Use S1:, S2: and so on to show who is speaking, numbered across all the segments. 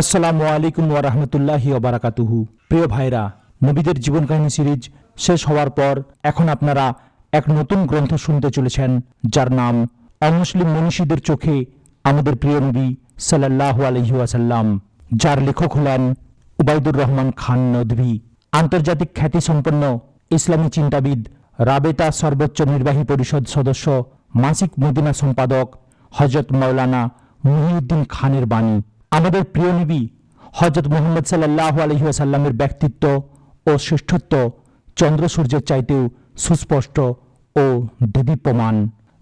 S1: আসসালামু আলাইকুম ওয়ারহমতুল্লাহি ওবারাকাতুহু প্রিয় ভাইরা, নবীদের জীবন কাহিনী সিরিজ শেষ হওয়ার পর এখন আপনারা এক নতুন গ্রন্থ শুনতে চলেছেন, যার নাম অমুসলিম মনীষীদের চোখে আমাদের প্রিয় নবী সাল্লাহ আলহি ওয়াসাল্লাম। যার লেখক হলেন উবাইদুর রহমান খান নদভী। আন্তর্জাতিক খ্যাতিসম্পন্ন ইসলামী চিন্তাবিদ রাবেতা সর্বোচ্চ নির্বাহী পরিষদ সদস্য মাসিক মদিনা সম্পাদক হজরত মৌলানা মুহিউদ্দিন খানের বাণী। আমাদের প্রিয় নবী হজরত মোহাম্মদ সাল্লাহ আলহিহাসাল্লামের ব্যক্তিত্ব ও শ্রেষ্ঠত্ব চন্দ্র সূর্যের চাইতেও সুস্পষ্ট ও দেদীপ্যমান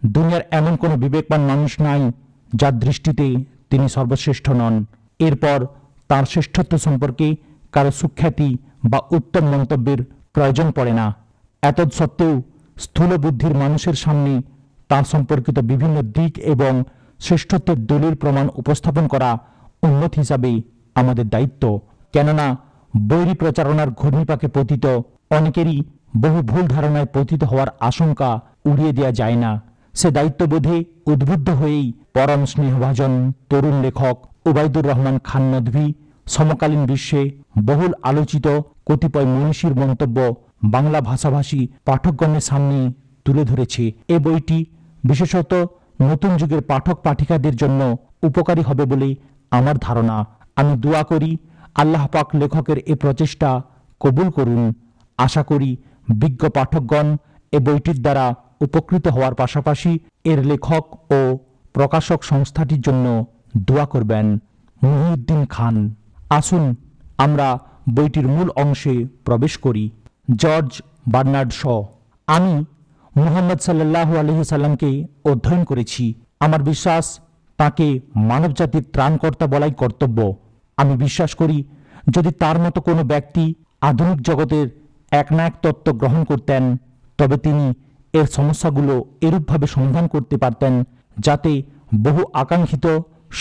S1: দুনিয়ার এমন কোনো বিবেকবান মানুষ নাই যার দৃষ্টিতে তিনি সর্বশ্রেষ্ঠ নন। এরপর তার শ্রেষ্ঠত্ব সম্পর্কে কারও সুখ্যাতি বা উত্তম মন্তব্যের প্রয়োজন পড়ে না। এত সত্ত্বেও স্থূল বুদ্ধির মানুষের সামনে তার সম্পর্কিত বিভিন্ন দিক এবং শ্রেষ্ঠত্বের দলিল প্রমাণ উপস্থাপন করা উন্নত হিসাবে আমাদের দায়িত্ব। কেননা, বৈরী প্রচারণার ঘূর্ণিপাকে পতিত, অনেকেরই বহু ভুল ধারণায় পতিত হওয়ার আশঙ্কা উড়িয়ে দেওয়া যায় না। সে দায়িত্ববোধে উদ্বুদ্ধ হয়েই পরম স্নেহভাজন তরুণ লেখক উবাইদুর রহমান খান নদভী সমকালীন বিশ্বে বহুল আলোচিত কতিপয় মনীষীর মন্তব্য বাংলা ভাষাভাষী পাঠকগণের সামনে তুলে ধরেছে। এ বইটি বিশেষত নতুন যুগের পাঠক পাঠিকাদের জন্য উপকারী হবে বলে আমার ধারণা, আমি দোয়া করি, আল্লাহ পাক লেখকের এ প্রচেষ্টা কবুল করুন। আশা করি বিজ্ঞ পাঠকগণ এ বইটির দ্বারা উপকৃত হওয়ার পাশাপাশি এর লেখক ও প্রকাশক সংস্থাটির জন্য দোয়া করবেন। মুহিউদ্দিন খান, আসুন আমরা বইটির মূল অংশে প্রবেশ করি। জর্জ বার্নার্ড শ, আমি মুহাম্মদ সাল্লাহ আলহিসাল্লামকে অধ্যয়ন করেছি। আমার বিশ্বাস তাকে মানবজাতির ত্রাণকর্তা বলাই কর্তব্য। আমি বিশ্বাস করি, যদি তার মতো কোনো ব্যক্তি আধুনিক জগতের এক না এক তত্ত্ব গ্রহণ করতেন, তবে তিনি এর সমস্যাগুলো এরূপভাবে সমাধান করতে পারতেন, যাতে বহু আকাঙ্ক্ষিত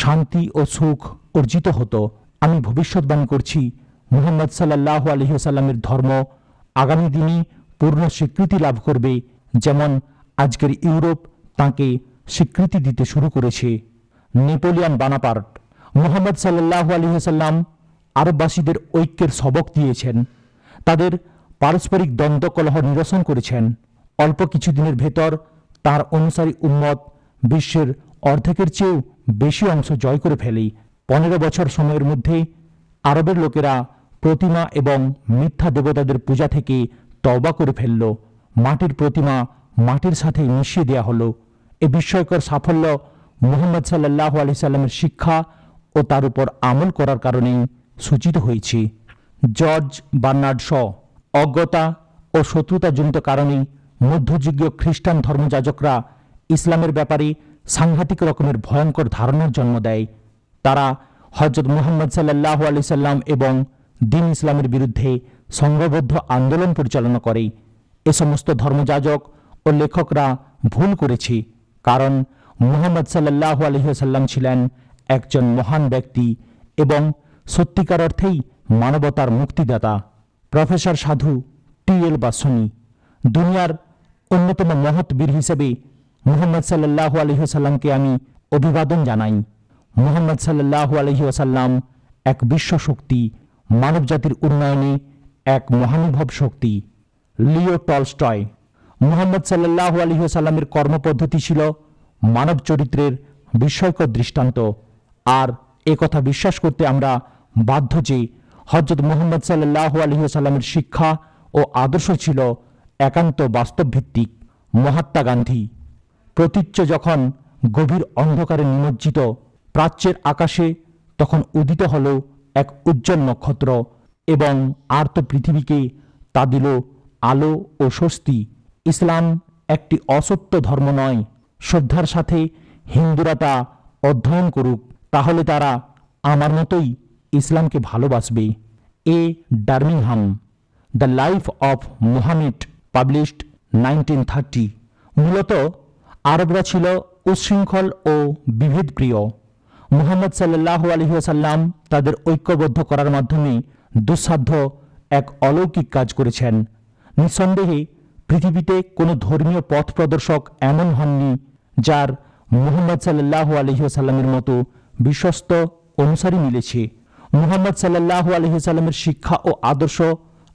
S1: শান্তি ও সুখ অর্জিত হতো। আমি ভবিষ্যৎবাণী করছি, মুহাম্মদ সাল্লাহ আলহিহাসাল্লামের ধর্ম আগামী দিনে পূর্ণ স্বীকৃতি লাভ করবে, যেমন আজকের ইউরোপ তাকে স্বীকৃতি দিতে শুরু করেছে। নেপোলিয়ান বানাপার্ট মোহাম্মদ সাল্লাহ আলহিহাসাল্লাম আরববাসীদের ঐক্যের সবক দিয়েছেন। তাদের পারস্পরিক দ্বন্দ্ব কলহ নিরসন করেছেন। অল্প কিছুদিনের ভেতর তার অনুসারী উম্মত বিশ্বের অর্ধেকের চেয়েও বেশি অংশ জয় করে ফেলেই পনেরো বছর সময়ের মধ্যে আরবের লোকেরা প্রতিমা এবং মিথ্যা দেবতাদের পূজা থেকে তওবা করে ফেলল। মাটির প্রতিমা মাটির সাথে মিশিয়ে দেয়া হলো। এ বিস্ময়কর সাফল্য মুহাম্মদ সাল্লাহ আলি সাল্লামের শিক্ষা ও তার উপর আমল করার কারণেই সূচিত হয়েছে। জর্জ বার্নার্ড শ, অজ্ঞতা ও শত্রুতাজনিত কারণেই মধ্যযুগীয় খ্রিস্টান ধর্মযাজকরা ইসলামের ব্যাপারে সাংঘাতিক রকমের ভয়ঙ্কর ধারণার জন্ম দেয়। তারা হজরত মুহাম্মদ সাল্লাহ আলি সাল্লাম এবং দিন ইসলামের বিরুদ্ধে সংঘবদ্ধ আন্দোলন পরিচালনা করে। এ সমস্ত ধর্মযাজক ও লেখকরা ভুল করেছে, কারণ মুহাম্মদ সাল্লাহ আলহিহাসাল্লাম ছিলেন একজন মহান ব্যক্তি এবং সত্যিকার অর্থেই মানবতার মুক্তিদাতা। প্রফেসর সাধু টি এল বাসনি, দুনিয়ার অন্যতম মহৎ বীর হিসেবে মুহাম্মদ সাল্লাহ আলহিহাসাল্লামকে আমি অভিবাদন জানাই। মুহাম্মদ সাল্লাহ আলহিহাসাল্লাম এক বিশ্ব শক্তি মানবজাতির উন্নয়নে এক মহানুভব শক্তি। লিও টলস্টয়, মুহাম্মদ সাল্লাহ আলহিহাসাল্লামের কর্মপদ্ধতি ছিল মানব চরিত্রের বিস্ময়কর দৃষ্টান্ত। আর এ কথা বিশ্বাস করতে আমরা বাধ্য যে হজরত মোহাম্মদ সাল্লাহ আলহিহাসাল্লামের শিক্ষা ও আদর্শ ছিল একান্ত বাস্তবভিত্তিক মহাত্মা গান্ধী। প্রতীচ্য যখন গভীর অন্ধকারে নিমজ্জিত প্রাচ্যের আকাশে, তখন উদিত হল এক উজ্জ্বল নক্ষত্র এবং আর্ত পৃথিবীকে তা দিল আলো ও স্বস্তি। ইসলাম একটি অসত্য ধর্ম নয় শ্রদ্ধার সাথে হিন্দুরা তা অধ্যয়ন করুক, তাহলে তারা আমার মতোই ইসলামকে ভালোবাসবে। A Dermenghem, the life of Mohammed published nineteen thirty. মূলত আরবরা ছিল উচ্ছৃঙ্খল ও বিভেদপ্রিয়। মুহাম্মদ সাল্লাহ আলহিহাসাল্লাম তাদের ঐক্যবদ্ধ করার মাধ্যমে দুঃসাধ্য এক অলৌকিক কাজ করেছেন। নিঃসন্দেহে পৃথিবীতে কোনো ধর্মীয় পথ প্রদর্শক এমন হননি যার মুহাম্মদ সাল্লাহ আলহিহাসাল্লামের মতো বিশ্বস্ত অনুসারী মিলেছে। মুহাম্মদ সাল্লাহ আলহিসাল্লামের শিক্ষা ও আদর্শ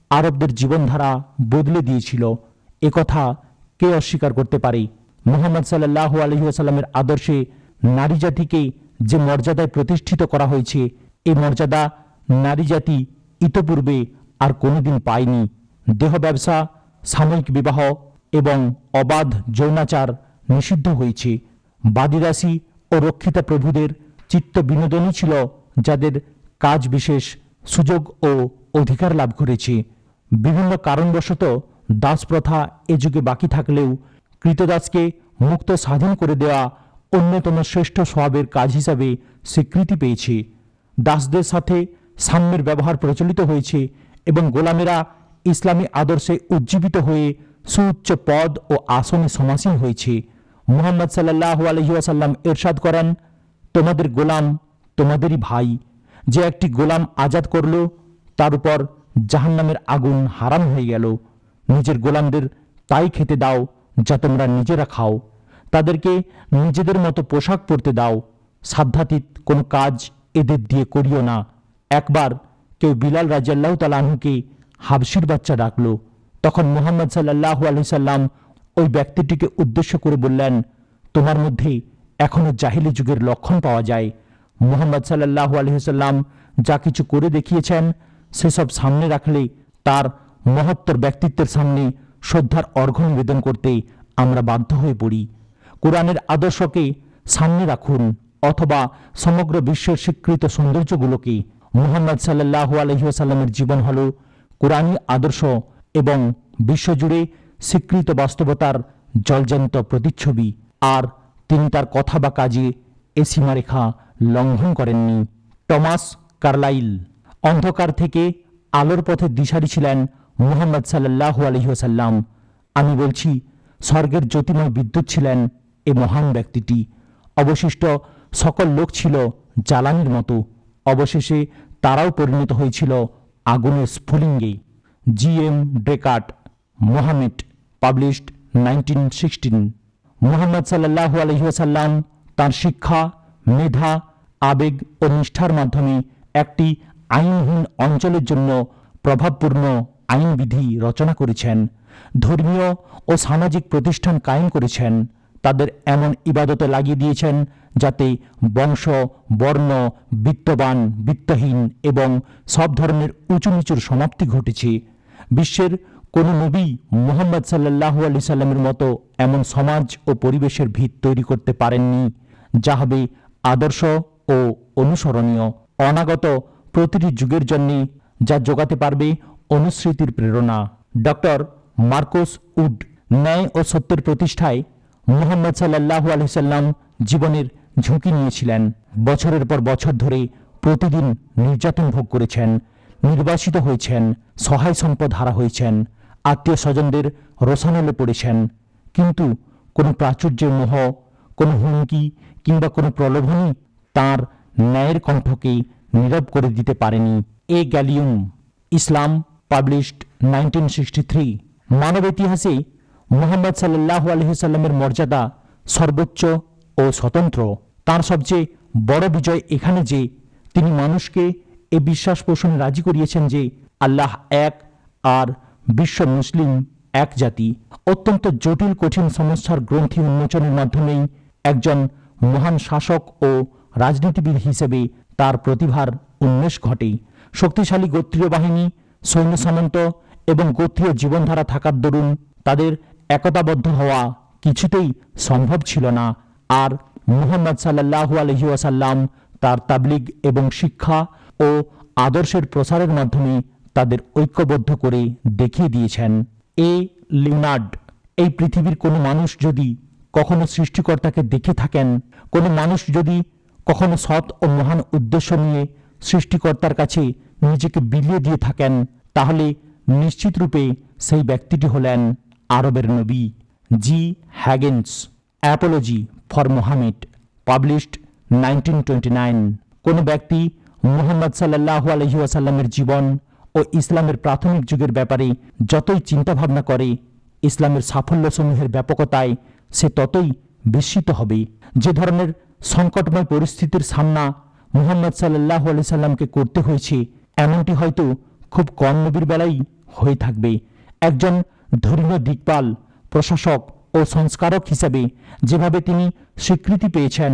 S1: আরবদের জীবনধারা বদলে দিয়েছিল। একথা কে অস্বীকার করতে পারে? মুহাম্মদ সাল্লাহ আলহিহাস্লামের আদর্শে নারী জাতিকে যে মর্যাদায় প্রতিষ্ঠিত করা হয়েছে, এই মর্যাদা নারী জাতি ইতপূর্বে আর কোনোদিন পায়নি। দেহ ব্যবসা, সাময়িক বিবাহ এবং অবাধ যৌনাচার নিষিদ্ধ হয়েছে। বাদিদাসী ও রক্ষিতা প্রভুদের চিত্ত বিনোদনই ছিল যাদের কাজ বিশেষ সুযোগ ও অধিকার লাভ করেছে। বিভিন্ন কারণবশত দাস প্রথা এ যুগে বাকি থাকলেও কৃতদাসকে মুক্ত স্বাধীন করে দেওয়া অন্যতম শ্রেষ্ঠ স্বভাবের কাজ হিসাবে স্বীকৃতি পেয়েছে। দাসদের সাথে সাম্যের ব্যবহার প্রচলিত হয়েছে এবং গোলামেরা ইসলামী আদর্শে উজ্জীবিত হয়ে সুউচ্চ পদ ও আসনে সমাসীন হয়েছে। মুহাম্মদ সাল্লাহ আলহিউসাল্লাম এরশাদ করেন, তোমাদের গোলাম তোমাদেরই ভাই। যে একটি গোলাম আজাদ করল, তার উপর জাহান্নামের আগুন হারাম হয়ে গেল। নিজের গোলামদের তাই খেতে দাও, যা তোমরা নিজেরা খাও। তাদেরকে নিজেদের মতো পোশাক পরতে দাও। সাধ্যাতীত কোনো কাজ এদের দিয়ে করিও না। একবার কেউ বিলাল রাজিয়াল্লাহ তালাহুকে হাবসির বাচ্চা ডাকল। তখন মোহাম্মদ সাল্লাহ আলি সাল্লাম ওই ব্যক্তিটিকে উদ্দেশ্য করে বললেন, তোমার মধ্যে এখনও জাহিলি যুগের লক্ষণ পাওয়া যায়। মোহাম্মদ সাল্লাহ আলহিসাল্লাম যা কিছু করে দেখিয়েছেন, সেসব সামনে রাখলে তার মহত্তর ব্যক্তিত্বের সামনে শ্রদ্ধার অর্ঘ্য নিবেদন করতে আমরা বাধ্য হয়ে পড়ি। কোরআনের আদর্শকে সামনে রাখুন অথবা সমগ্র বিশ্বের স্বীকৃত সৌন্দর্যগুলোকে। মোহাম্মদ সাল্লাহ আলহিহাসাল্লামের জীবন হল কোরআনী আদর্শ এবং বিশ্বজুড়ে স্বীকৃত বাস্তবতার জলজান্ত প্রতিচ্ছবি। আর তিনি তার কথা বা কাজে এ সীমারেখা লঙ্ঘন করেননি। টমাস কার্লাইল অন্ধকার থেকে আলোর পথে দিশারি ছিলেন মুহাম্মদ সাল্লাহ আলহিহাসাল্লাম আমি বলছি, স্বর্গের জ্যোতিময় বিদ্যুৎ ছিলেন এ মহান ব্যক্তিটি। অবশিষ্ট সকল লোক ছিল জ্বালানির মতো। অবশেষে তারাও পরিণত হয়েছিল আগুনের স্ফুলিঙ্গে। G M Draycott Mohammed published nineteen sixteen Mohammad সাল্লাহ আলহিহাসাল্লাম তার শিক্ষা, মেধা, আবেগ ও নিষ্ঠার মাধ্যমে একটি আইনহীন অঞ্চলের জন্য প্রভাবপূর্ণ আইনবিধি রচনা করেছেন, ধর্মীয় ও সামাজিক প্রতিষ্ঠান কায়েম করেছেন, তাদের এমন ইবাদতে লাগিয়ে দিয়েছেন যাতে বংশ, বর্ণ, বিত্তবান, বিত্তহীন এবং সব ধরনের উঁচু নিচুর সমাপ্তি ঘটেছে। বিশ্বের কোনো নবী মুহাম্মদ সাল্লাহ আলি সাল্লামের মতো এমন সমাজ ও পরিবেশের ভিত তৈরি করতে পারেননি, যা হবে আদর্শ ও অনুসরণীয়, অনাগত প্রতিটি যুগের জন্যে যা যোগাতে পারবে অনুস্মৃতির প্রেরণা। ডক্টর মার্কোস উড ন্যায় ও সত্যের প্রতিষ্ঠায় মুহাম্মদ সাল্লাহ আলহিসাল্লাম জীবনের ঝুঁকি নিয়েছিলেন। বছরের পর বছর ধরে প্রতিদিন নির্যাতন ভোগ করেছেন, নির্বাসিত হয়েছেন, সহায় সম্পদ হারা হয়েছেন। আত্মীয় স্বজনদের রোশানলে পড়েছেন। কিন্তু কোনো প্রাচুর্যের মোহ, কোনো হুমকি কিংবা কোনো প্রলোভনই তার ন্যায়ের কণ্ঠকে নীরব করে দিতে পারেনি। A Guillaume Islam published nineteen sixty three. মানব ইতিহাসে মোহাম্মদ সাল্লাহ আলহিসাল্লামের মর্যাদা সর্বোচ্চ ও স্বতন্ত্র। তার সবচেয়ে বড় বিজয় এখানে যে, তিনি মানুষকে এ বিশ্বাস পোষণে রাজি করিয়েছেন যে আল্লাহ এক আর বিশ্ব মুসলিম এক জাতি, অত্যন্ত জটিল, কঠিন সমস্যার গ্রন্থি উন্মোচনের মাধ্যমেই একজন মহান শাসক ও রাজনীতিবিদ হিসেবে তার প্রতিভার উন্মেষ ঘটে। শক্তিশালী গোত্রীয় বাহিনী, সৈন্য সামন্ত এবং গোত্রীয় জীবনধারা থাকার দরুন তাদের একতাবদ্ধ হওয়া কিছুতেই সম্ভব ছিল না। আর মুহাম্মদ সাল্লাহু আলহি ওয়াসাল্লাম তার তাবলিগ এবং শিক্ষা ও আদর্শের প্রসারের মাধ্যমে তাদের ঐক্যবদ্ধ করে দেখিয়ে দিয়েছেন এ লিনার্ড এই পৃথিবীর কোনো মানুষ যদি কখনো সৃষ্টিকর্তাকে দেখে থাকেন, কোনো মানুষ যদি কখনো সৎ ও মহান উদ্দেশ্য নিয়ে সৃষ্টিকর্তার কাছে নিজেকে বিলিয়ে দিয়ে থাকেন, তাহলে নিশ্চিত রূপে সেই ব্যক্তিটি হলেন আরবের নবী G. Higgins. Apology for Mohammed published nineteen twenty nine. কোনো ব্যক্তি মুহাম্মদ সাল্লাহ আলহি ওয়াসাল্লামের জীবন ও ইসলামের প্রাথমিক যুগের ব্যাপারে যতই চিন্তাভাবনা করে, ইসলামের সাফল্যসমূহের ব্যাপকতায় সে ততই বিস্মিত হবে। যে ধরনের সংকটময় পরিস্থিতির সামনা মুহাম্মদ সাল্লাহ আলি সাল্লামকে করতে হয়েছে, এমনটি হয়তো খুব কম নবীর বেলাই হয়ে থাকবে। একজন ধর্মীয় দিকপাল, প্রশাসক ও সংস্কারক হিসেবে যেভাবে তিনি স্বীকৃতি পেয়েছেন,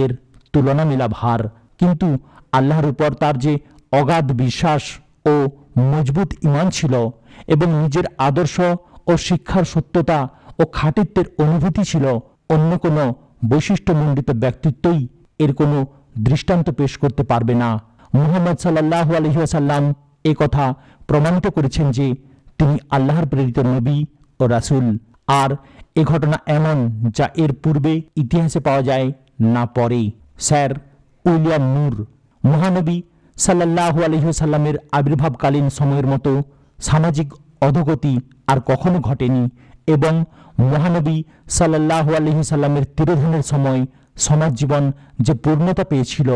S1: এর তুলনা মেলা ভার কিন্তু আল্লাহর উপর তার যে অগাধ বিশ্বাস ও মজবুত ইমান ছিল এবং নিজের আদর্শ ও শিক্ষার সত্যতা ও খাটিত্বের অনুভূতি ছিল, অন্য কোনো বৈশিষ্ট্যমণ্ডিত ব্যক্তিত্বই এর কোনো দৃষ্টান্ত পেশ করতে পারবে না। মুহাম্মদ সাল্লাহ আলহিহাসাল্লাম এ কথা প্রমাণিত করেছেন যে তিনি আল্লাহর প্রেরিত নবী ও রাসূল। আর এ ঘটনা এমন যা এর পূর্বে ইতিহাসে পাওয়া যায় না পরে। স্যার উইলিয়াম নূর মহানবী সাল্লাহু আলহিহাল্লামের আবির্ভাবকালীন সময়ের মতো সামাজিক অধোগতি আর কখনো ঘটেনি এবং মহানবী সাল্লাহু আলহিহাল্লামের তিরোধানের সময় সমাজ জীবন যে পূর্ণতা পেয়েছিল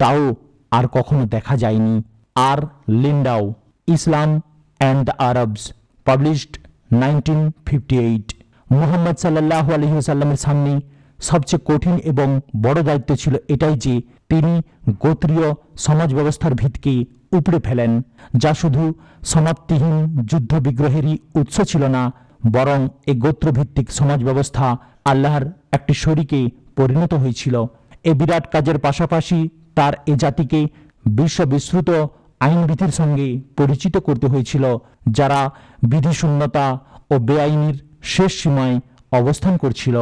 S1: তাও আর কখনো দেখা যায়নি। R Landau, Islam and Arabs, published nineteen fifty eight. Mohammad সাল্লাহ আলহিহাল্লামের সামনে সবচেয়ে কঠিন এবং বড় দায়িত্ব ছিল এটাই যে তিনি গোত্রীয় সমাজ ব্যবস্থার ভিতকে উপড়ে ফেলেন, যা শুধু সমাপ্তিহীন যুদ্ধ বিগ্রহেরই উৎস ছিল না, বরং এই গোত্রভিত্তিক সমাজ ব্যবস্থা আল্লাহর একটি শরীকে পরিণত হয়েছিল। এ বিরাট কাজের পাশাপাশি তার এ জাতিকে বিশ্ব বিস্তৃত আইনবিধির সঙ্গে পরিচিত করতে হয়েছিল, যারা বিধিশূন্যতা ও বেআইনির শেষ সীমায় অবস্থান করছিল।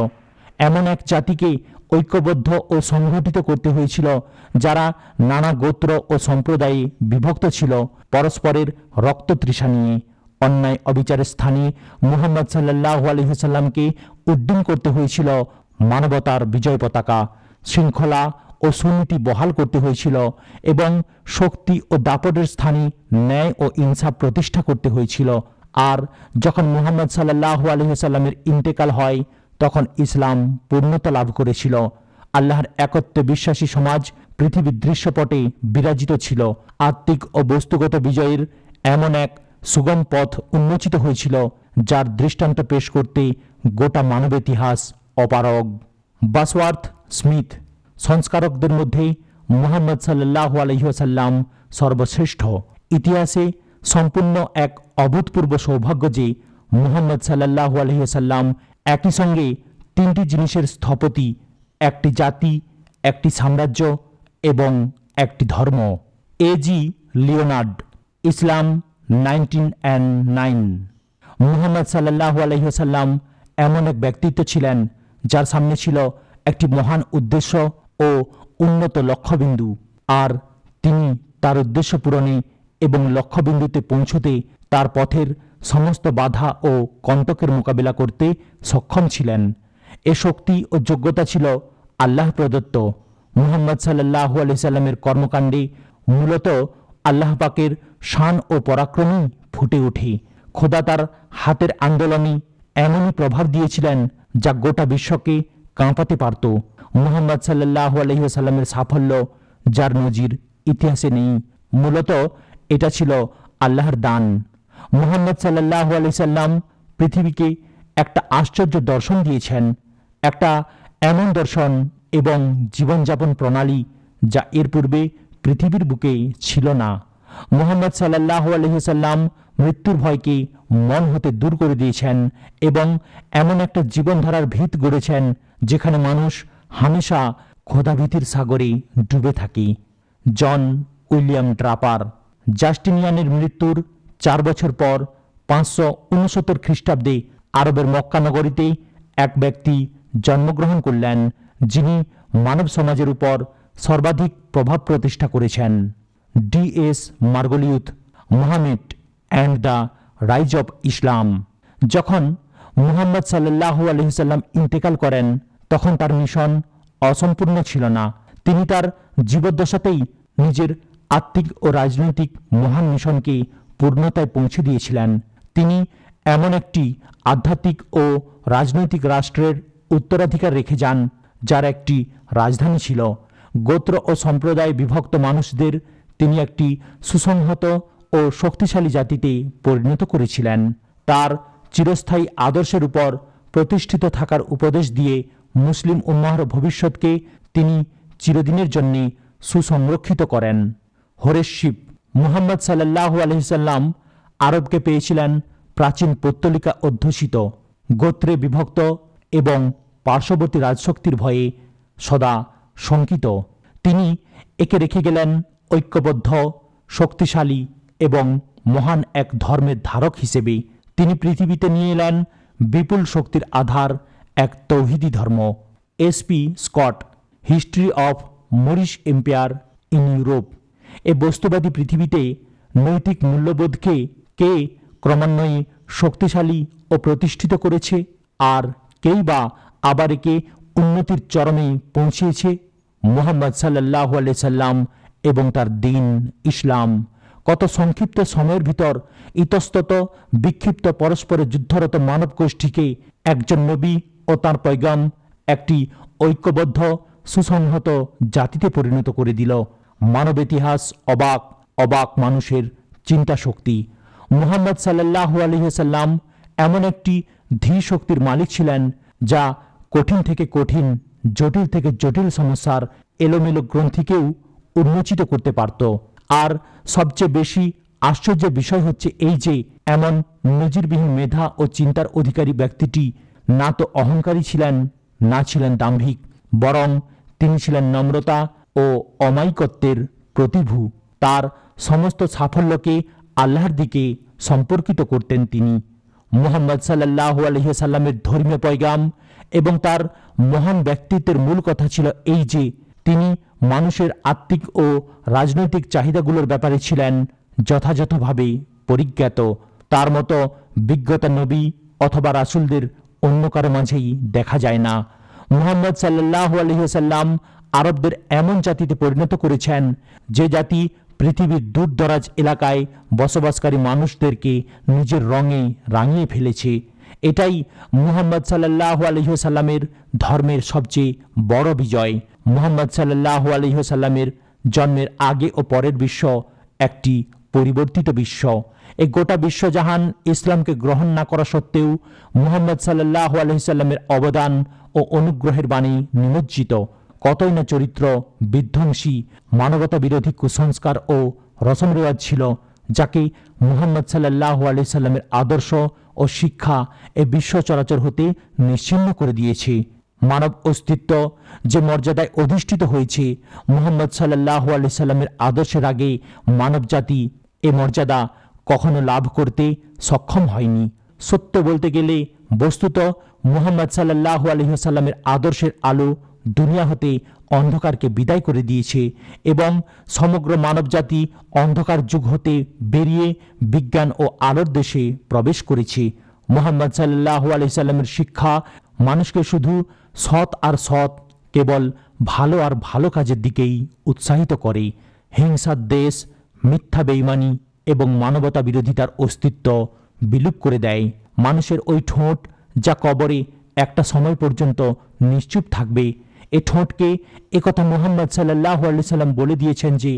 S1: এমন এক জাতিকে ঐক্যবদ্ধ ও সংগঠিত করতে হয়েছিল, যারা নানা গোত্র ও সম্প্রদায়ে বিভক্ত ছিল। পরস্পরের রক্ত তৃষা নিয়ে অন্যায় অবিচারের স্থানে মুহাম্মদ সাল্লাহ আলহিহাল্লামকে উড্ডীন করতে হয়েছিল। মানবতার বিজয় পতাকা শৃঙ্খলা ও সুনীতি বহাল করতে হয়েছিল এবং শক্তি ও দাপটের স্থানে ন্যায় ও ইনসাফ প্রতিষ্ঠা করতে হয়েছিল। আর যখন মুহাম্মদ সাল্লাহ আলহিহাল্লামের ইন্তেকাল হয় তখন ইসলাম পূর্ণতা লাভ করেছিল। আল্লাহর একত্বে বিশ্বাসী সমাজ পৃথিবীর দৃশ্যপটে বিরাজিত ছিল। আত্মিক ও বস্তুগত বিজয়ের এমন এক সুগম পথ উন্মোচিত হয়েছিল, যার দৃষ্টান্ত পেশ করতে গোটা মানব ইতিহাস অপারগ। বাসওয়ার্থ স্মিথ, সংস্কারকদের মধ্যে মুহাম্মদ সাল্লাহ আলহিহাসাল্লাম সর্বশ্রেষ্ঠ। ইতিহাসে সম্পূর্ণ এক অভূতপূর্ব সৌভাগ্য যে মুহাম্মদ সাল্লাহ আলহিহাসাল্লাম একই সঙ্গে তিনটি জিনিসের স্থপতি, একটি জাতি, একটি সাম্রাজ্য এবং একটি ধর্ম। A G Leonard, Islam nineteen and nine. Muhammad সাল্লাহ আলহিহাসাল্লাম এমন এক ব্যক্তিত্ব ছিলেন যার সামনে ছিল একটি মহান উদ্দেশ্য ও উন্নত লক্ষ্যবিন্দু। আর তিনি তার উদ্দেশ্য পূরণে এবং লক্ষ্যবিন্দুতে পৌঁছতে তার পথের সমস্ত বাধা ও কণ্টকের মোকাবিলা করতে সক্ষম ছিলেন। এ শক্তি ও যোগ্যতা ছিল আল্লাহ প্রদত্ত। মুহাম্মদ সাল্লাহ সাল্লামের কর্মকাণ্ডে মূলত আল্লাহ পাকের শান ও পরাক্রমই ফুটে ওঠে। খোদা তার হাতের আন্দোলনে এমনই প্রভাব দিয়েছিলেন যা গোটা বিশ্বকে কাঁপাতে পারত। মুহাম্মদ সাল্লাহ আলহিহাস্লামের সাফল্য, যার নজির ইতিহাসে নেই। মূলত এটা ছিল আল্লাহর দান। মুহাম্মদ সাল্লাহ আলি সাল্লাম পৃথিবীকে একটা আশ্চর্য দর্শন দিয়েছেন, একটা এমন দর্শন এবং জীবনযাপন প্রণালী যা এর পূর্বে পৃথিবীর বুকে ছিল না। মোহাম্মদ সাল্লাহ আলহিসাল্লাম মৃত্যুর ভয়কে মন হতে দূর করে দিয়েছেন এবং এমন একটা জীবনধারার ভিত গড়েছেন যেখানে মানুষ হামেশা ক্ষোধাভীতির সাগরে ডুবে থাকে। জন উইলিয়াম ড্রাপার, জাস্টিনিয়ানের মৃত্যুর চার বছর পর পাঁচশো উনসত্তর খ্রিস্টাব্দে আরবের মক্কা নগরীতে এক ব্যক্তি জন্মগ্রহণ করলেন, যিনি মানব সমাজের উপর সর্বাধিক প্রভাব প্রতিষ্ঠা করেছেন। D S Margoliouth Mohammed and the rise of Islam. যখন মুহাম্মদ সাল্লাহ আলহিসাল্লাম ইন্তেকাল করেন, তখন তার মিশন অসম্পূর্ণ ছিল না। তিনি তার জীবদ্দশাতেই নিজের আত্মিক ও রাজনৈতিক মহান মিশনকে পূর্ণতায় পৌঁছে দিয়েছিলেন। তিনি এমন একটি আধ্যাত্মিক ও রাজনৈতিক রাষ্ট্রের উত্তরাধিকার রেখে যান, যার একটি রাজধানী ছিল। গোত্র ও সম্প্রদায় বিভক্ত মানুষদের তিনি একটি সুসংহত ও শক্তিশালী জাতিতে পরিণত করেছিলেন। তার চিরস্থায়ী আদর্শের উপর প্রতিষ্ঠিত থাকার উপদেশ দিয়ে মুসলিম উম্মাহর ভবিষ্যৎকে তিনি চিরদিনের জন্যে সুসংরক্ষিত করেন। হরেশ শিব মুহাম্মদ সাল্লাহ আলহিসাল্লাম আরবকে পেয়েছিলেন প্রাচীন পত্তলিকা অধ্যুষিত, গোত্রে বিভক্ত এবং পার্শ্ববর্তী রাজশক্তির ভয়ে সদা শঙ্কিত। তিনি একে রেখে গেলেন ঐক্যবদ্ধ, শক্তিশালী এবং মহান এক ধর্মের ধারক হিসেবে। তিনি পৃথিবীতে নিয়ে এলেন বিপুল শক্তির আধার এক তৌহিদি ধর্ম। S P Scott, history of Moorish empire in Europe. এ বস্তুবাদী পৃথিবীতে নৈতিক মূল্যবোধকে কে ক্রমান্বয়ে শক্তিশালী ও প্রতিষ্ঠিত করেছে? আর কেই বা আবার একে উন্নতির চরমে পৌঁছিয়েছে মোহাম্মদ সাল্লাহ সাল্লাম এবং তার দিন ইসলাম। কত সংক্ষিপ্ত সময়ের ভিতর ইতস্তত বিক্ষিপ্ত পরস্পরে যুদ্ধরত মানব গোষ্ঠীকে একজন নবী ও তার পৈগাম একটি ঐক্যবদ্ধ, সুসংহত জাতিতে পরিণত করে দিল। মানব ইতিহাস অবাক অবাক মানুষের চিন্তা শক্তি। মুহাম্মদ সাল্লাহ আলহিহাল্লাম এমন একটি ধী শক্তির মালিক ছিলেন, যা কঠিন থেকে কঠিন, জটিল থেকে জটিল সমস্যার এলোমেলো গ্রন্থিকেও উন্মোচিত করতে পারত। আর সবচেয়ে বেশি আশ্চর্যের বিষয় হচ্ছে এই যে, এমন নজিরবিহীন মেধা ও চিন্তার অধিকারী ব্যক্তিটি না তো অহংকারী ছিলেন, না ছিলেন দাম্ভিক, বরং তিনি ছিলেন নম্রতা ও অমায়িকত্বের প্রতিভু। তার সমস্ত সাফল্যকে আল্লাহর দিকে সম্পর্কিত করতেন তিনি। মুহাম্মদ সাল্লাহ আলহিসাল্লামের ধর্মীয় পয়গাম এবং তার মহান ব্যক্তিত্বের মূল কথা ছিল এই যে, তিনি মানুষের আত্মিক ও রাজনৈতিক চাহিদাগুলোর ব্যাপারে ছিলেন যথাযথভাবে পরিজ্ঞাত। তার মতো বিজ্ঞতা নবী অথবা রাসুলদের অন্য কারও মাঝেই দেখা যায় না। মুহাম্মদ সাল্লাহ আলহিহাল্লাম আরবদের এমন জাতিতে পরিণত করেছেন যে জাতি পৃথিবীর দূরদরাজ এলাকায় বসবাসকারী মানুষদেরকে নিজের রঙে রাঙিয়ে ফেলেছে। এটাই মুহাম্মদ সাল্লাহ আলহিহসাল্লামের ধর্মের সবচেয়ে বড় বিজয়। মুহাম্মদ সাল্লাহ আলহিহসাল্লামের জন্মের আগে ও পরের বিশ্ব একটি পরিবর্তিত বিশ্ব। এই গোটা বিশ্বজাহান ইসলামকে গ্রহণ না করা সত্ত্বেও মুহাম্মদ সাল্লাহ আলহিসাল্লামের অবদান ও অনুগ্রহের বাণী নিমজ্জিত। কতই না চরিত্র বিধ্বংসী মানবতা বিরোধী কুসংস্কার ও রসম রেওয়াজ ছিল, যাকে মুহাম্মদ সাল্লাহ আলি সাল্লামের আদর্শ ও শিক্ষা এ বিশ্ব চরাচর হতে নিশ্চিন্ন করে দিয়েছে। মানব অস্তিত্ব যে মর্যাদায় অধিষ্ঠিত হয়েছে, মুহাম্মদ সাল্লাহ আলি সাল্লামের আদর্শের আগে মানব জাতি এ মর্যাদা কখনো লাভ করতে সক্ষম হয়নি। সত্য বলতে গেলে, বস্তুত মুহাম্মদ সাল্লাহ আলহিহাল্লামের আদর্শের আলো দুনিয়া হতে অন্ধকারকে বিদায় করে দিয়েছে এবং সমগ্র মানবজাতি অন্ধকার যুগ হতে বেরিয়ে বিজ্ঞান ও আলোর দেশে প্রবেশ করেছে। মোহাম্মদ সাল্লাহ আলহিসাল্লামের শিক্ষা মানুষকে শুধু সৎ আর সৎ, কেবল ভালো আর ভালো কাজের দিকেই উৎসাহিত করে। হিংসার দেশ, মিথ্যা, বেইমানি এবং মানবতা বিরোধিতার অস্তিত্ব বিলুপ করে দেয়। মানুষের ওই ঠোঁট যা কবরে একটা সময় পর্যন্ত নিশ্চুপ থাকবে এ ঠোঁটকে একথা মোহাম্মদ সাল্লাহ সাল্লাম বলে দিয়েছেন যে,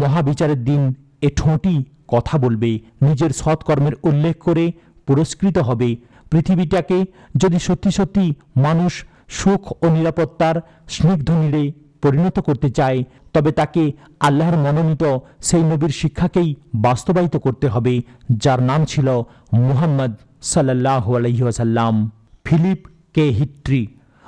S1: মহাবিচারের দিন এ ঠোঁটই কথা বলবে, নিজের সৎকর্মের উল্লেখ করে পুরস্কৃত হবে। পৃথিবীটাকে যদি সত্যি সত্যি মানুষ সুখ ও নিরাপত্তার স্নিগ্ধ নীড়ে পরিণত করতে চায়, তবে তাকে আল্লাহর মনোনীত সেই নবীর শিক্ষাকেই বাস্তবায়িত করতে হবে, যার নাম ছিল মুহাম্মদ সাল্লাহ আলহিহাসাল্লাম ফিলিপ কে হিট্রি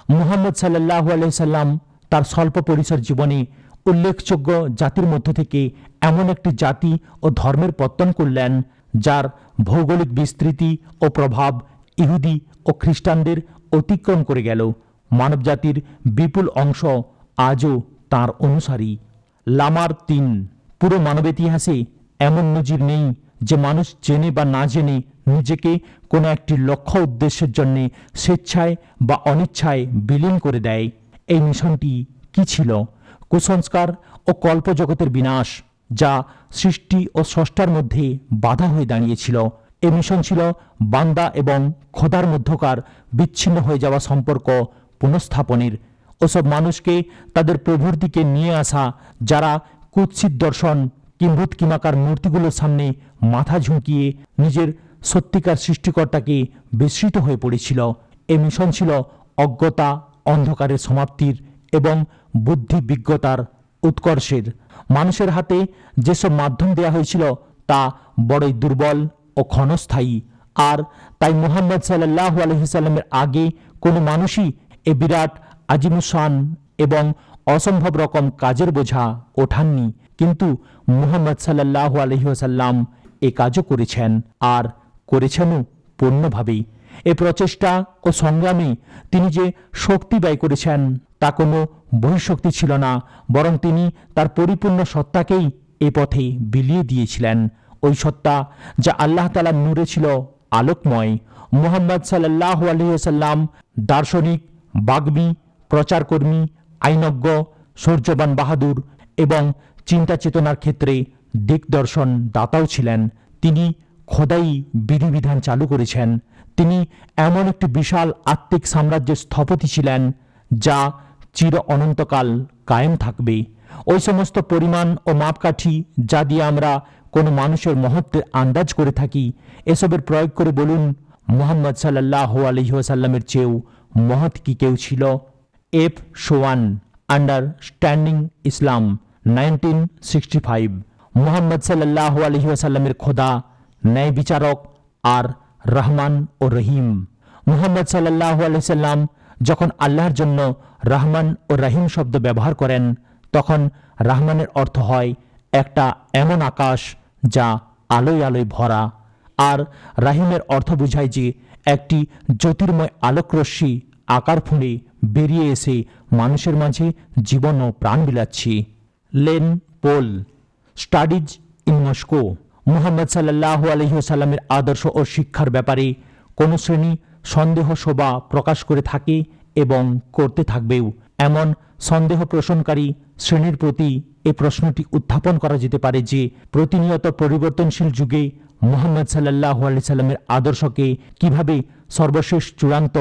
S1: মুহাম্মদ সাল্লাহ আলহিসাল্লাম তার স্বল্প পরিসর জীবনে উল্লেখযোগ্য জাতির মধ্য থেকে এমন একটি জাতি ও ধর্মের পত্তন করলেন, যার ভৌগোলিক বিস্তৃতি ও প্রভাব ইহুদি ও খ্রিস্টানদের অতিক্রম করে গেল। মানবজাতির বিপুল অংশ আজও তার অনুসারী। লামার তিন। পুরো মানব ইতিহাসে এমন নজির নেই যে মানুষ জেনে বা না জেনে নিজেকে কোনো একটি লক্ষ্য উদ্দেশ্যের জন্যে স্বেচ্ছায় বা অনিচ্ছায় বিলীন করে দেয়। এই মিশনটি কি ছিল? কুসংস্কার ও কল্পজগতের বিনাশ, যা সৃষ্টি ও স্রষ্টার মধ্যে বাধা হয়ে দাঁড়িয়েছিল। এ মিশন ছিল বান্দা এবং খোদার মধ্যকার বিচ্ছিন্ন হয়ে যাওয়া সম্পর্ক পুনঃস্থাপনের। ওসব মানুষকে তাদের প্রভুর দিকে নিয়ে আসা, যারা কুৎসিত দর্শন, কিম্ভূত কিমাকার মূর্তিগুলোর সামনে মাথা ঝুঁকিয়ে নিজের সত্যিকার সৃষ্টিকর্তাকে বিস্মৃত হয়ে পড়েছিল? এ মিশন ছিল অজ্ঞতা, অন্ধকারের সমাপ্তির এবং বুদ্ধি বিজ্ঞতার উৎকর্ষের। মানুষের হাতে যেসব মাধ্যম দেয়া হয়েছিল তা বড়ই দুর্বল ও ক্ষণস্থায়ী। আর তাই মোহাম্মদ সাল্লাহ আলহিসাল্লামের আগে কোনো মানুষই এ বিরাট আজিমুসান এবং অসম্ভব রকম কাজের বোঝা ওঠাননি। কিন্তু মুহাম্মদ সাল্লাহ আলহিহাসাল্লাম এ কাজও করেছেন। আর করেছেনও পূর্ণভাবেই। এ প্রচেষ্টা ও সংগ্রামে তিনি যে শক্তি ব্যয় করেছেন, তা কোনো বহিঃশক্তি ছিল না, বরং তিনি তার পরিপূর্ণ সত্তাকেই এ পথে বিলিয়ে দিয়েছিলেন। ওই সত্তা যা আল্লাহ তালার নূরে ছিল আলোকময়। মুহাম্মদ সাল্লাহ আলহিহাসাল্লাম দার্শনিক, বাগ্মী, প্রচারকর্মী, আইনজ্ঞ, সূর্যবান বাহাদুর এবং চিন্তা চেতনার ক্ষেত্রে দিকদর্শন দাতাও ছিলেন। তিনি খোদাই বিধিবিধান চালু করেছেন। তিনি এমন একটি বিশাল আত্মিক সাম্রাজ্যের স্থপতি ছিলেন, যা চির অনন্তকাল কায়েম থাকবে। ওই সমস্ত পরিমাণ ও মাপকাঠি যা দিয়ে আমরা কোনো মানুষের মহত্বের আন্দাজ করে থাকি, এসবের প্রয়োগ করে বলুন, মোহাম্মদ সাল্লাহ আলহিহাসাল্লামের চেয়েও মহৎ কি কেউ ছিল? F Schuon understanding Islam, nineteen sixty five. Mohammad সাল্লাহ আলহিহাসাল্লামের খোদা ন্যায় বিচারক আর রহমান ও রহিম। মুহাম্মদ সাল্লাহ আলহিসাল্লাম যখন আল্লাহর জন্য রহমান ও রহিম শব্দ ব্যবহার করেন, তখন রহমানের অর্থ হয় একটা এমন আকাশ যা আলোয় আলোয় ভরা। আর রাহিমের অর্থ বুঝায় যে একটি জ্যোতির্ময় আলোকরশ্মি আকার ফুঁড়ে বেরিয়ে এসে মানুষের মাঝে জীবন ও প্রাণ বিলাচ্ছি। Lane Poole, studies in mosque. Muhammad সাল্লাহ আলহিসাল্লামের আদর্শ ও শিক্ষার ব্যাপারে কোনো শ্রেণি সন্দেহ শোভা প্রকাশ করে থাকে এবং করতে থাকবেও। এমন সন্দেহ পোষণকারী শ্রেণির প্রতি এ প্রশ্নটি উত্থাপন করা যেতে পারে যে, প্রতিনিয়ত পরিবর্তনশীল যুগে মোহাম্মদ সাল্লাহ আলি সাল্লামের আদর্শকে কীভাবে সর্বশেষ চূড়ান্ত,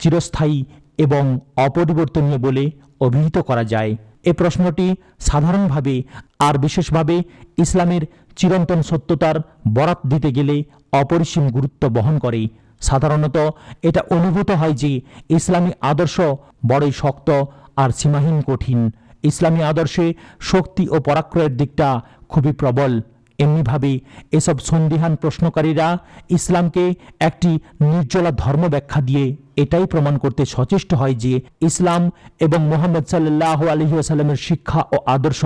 S1: চিরস্থায়ী এবং অপরিবর্তনীয় বলে অভিহিত করা যায়। এ প্রশ্নটি সাধারণভাবে আর বিশেষভাবে ইসলামের চিরন্তন সত্যতার বরাত দিতে গেলে অপরিসীম গুরুত্ব বহন করে। সাধারণত এটা অনুভূত হয় যে ইসলামী আদর্শ বড়ই শক্ত আর সীমাহীন কঠিন। ইসলামী আদর্শে শক্তি ও পরাক্রয়ের দিকটা খুবই প্রবল। এমনিভাবে এসব সন্দিহান প্রশ্নকারীরা ইসলামকে একটি নির্জলা ধর্ম ব্যাখ্যা দিয়ে এটাই প্রমাণ করতে সচেষ্ট হয় যে ইসলাম এবং মোহাম্মদ সাল্লাহ আলহিউসাল্লামের শিক্ষা ও আদর্শ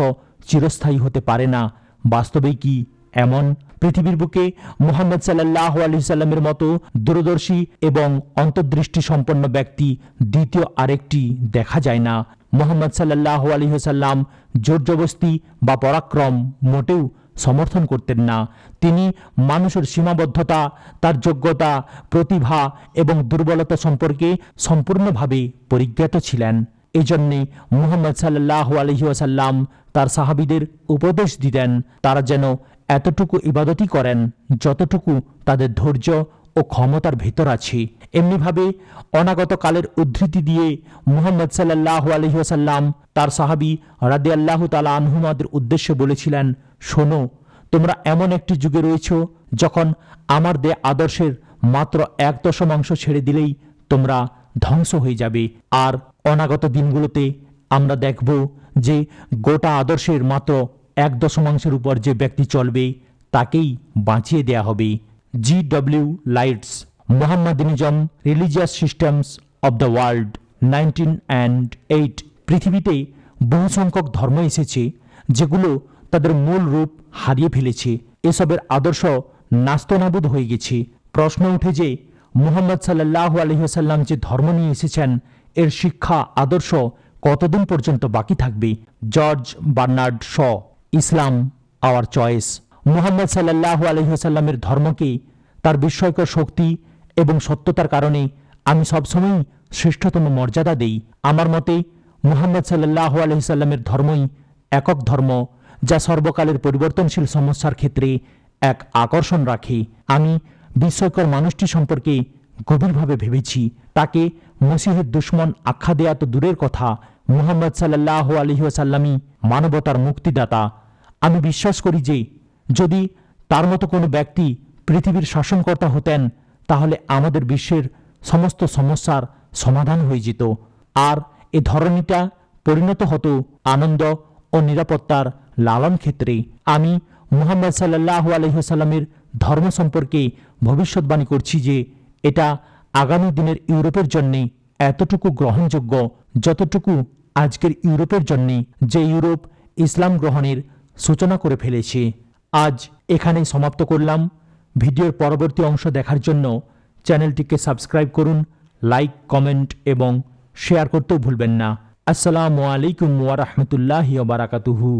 S1: চিরস্থায়ী হতে পারে না। বাস্তবে কি এমন? পৃথিবীর বুকে মোহাম্মদ সাল্লাহ আলহিসাল্লামের মতো দূরদর্শী এবং অন্তর্দৃষ্টি সম্পন্ন ব্যক্তি দ্বিতীয় আরেকটি দেখা যায় না। মোহাম্মদ সাল্লাহ আলহিহাল্লাম জোর জবস্তি বা পরাক্রম মোটেও সমর্থন করতেন না। তিনি মানুষের সীমাবদ্ধতা, তার যোগ্যতা, প্রতিভা এবং দুর্বলতা সম্পর্কে সম্পূর্ণভাবে পরিজ্ঞাত ছিলেন। এই জন্যে মুহাম্মদ সাল্লাহ আলহিউসাল্লাম তার সাহাবিদের উপদেশ দিতেন, তারা যেন এতটুকু ইবাদতই করেন যতটুকু তাদের ধৈর্য ও ক্ষমতার ভেতর আছে। এমনিভাবে অনাগত কালের উদ্ধৃতি দিয়ে মুহাম্মদ সাল্লাহ আলহিহাসাল্লাম তার সাহাবি রাদে আল্লাহ তালা আনহুমাদের উদ্দেশ্যে বলেছিলেন, শোনো, তোমরা এমন একটি যুগে রয়েছ যখন আমার দে আদর্শের মাত্র এক দশমাংশ ছেড়ে দিলেই তোমরা ধ্বংস হয়ে যাবে। আর অনাগত দিনগুলোতে আমরা দেখব যে গোটা আদর্শের মাত্র এক দশমাংশের উপর যে ব্যক্তি চলবে, তাকেই বাঁচিয়ে দেয়া হবে। G W Leitner Mohammedanism religious systems of the world nineteen and eight পৃথিবীতে বহু সংখ্যক ধর্ম এসেছে, যেগুলো তাদের মূল রূপ হারিয়ে ফেলেছে। এসবের আদর্শ নাস্তনাবুদ হয়ে গেছে। প্রশ্ন উঠে যে, মুহাম্মদ সাল্লাহ আলহিহাল্লাম যে ধর্ম নিয়ে এসেছেন, এর শিক্ষা, আদর্শ কতদিন পর্যন্ত বাকি থাকবে? George Bernard Shaw, Islam, our choice. Muhammad সাল্লাহ আলহিহাস্লামের ধর্মকে তার বিস্ময়কর শক্তি এবং সত্যতার কারণে আমি সবসময়ই শ্রেষ্ঠতম মর্যাদা দেই। আমার মতে, মুহাম্মদ সাল্লাহ আলহিসাল্লামের ধর্মই একক ধর্ম, যা সর্বকালের পরিবর্তনশীল সমস্যার ক্ষেত্রে এক আকর্ষণ রাখে। আমি বিস্ময়কর মানুষটি সম্পর্কে গভীরভাবে ভেবেছি। তাকে মসিহের দুশ্মন আখ্যা দেয়া তো দূরের কথা, মুহাম্মদ সাল্লাহ আলহিহাসাল্লামই মানবতার মুক্তিদাতা। আমি বিশ্বাস করি যে, যদি তার মতো কোনো ব্যক্তি পৃথিবীর শাসনকর্তা হতেন তাহলে আমাদের বিশ্বের সমস্ত সমস্যার সমাধান হয়ে যেত। আর এ ধরনীটা পরিণত হতো আনন্দ ও নিরাপত্তার লালন ক্ষেত্রে। আমি মুহাম্মদ সাল্লাহ আলহিহাল্লামের ধর্ম সম্পর্কে ভবিষ্যৎবাণী করছি যে, এটা আগামী দিনের ইউরোপের জন্যে এতটুকু গ্রহণযোগ্য যতটুকু আজকের ইউরোপের জন্যে যে ইউরোপ ইসলাম গ্রহণের সূচনা করে ফেলেছে। আজ এখানেই সমাপ্ত করলাম। ভিডিওর পরবর্তী অংশ দেখার জন্য চ্যানেলটিকে সাবস্ক্রাইব করুন, লাইক, কমেন্ট এবং শেয়ার করতেও ভুলবেন না। আসসালামু আলাইকুম ওয়া রাহমাতুল্লাহি ওয়া বারাকাতুহু।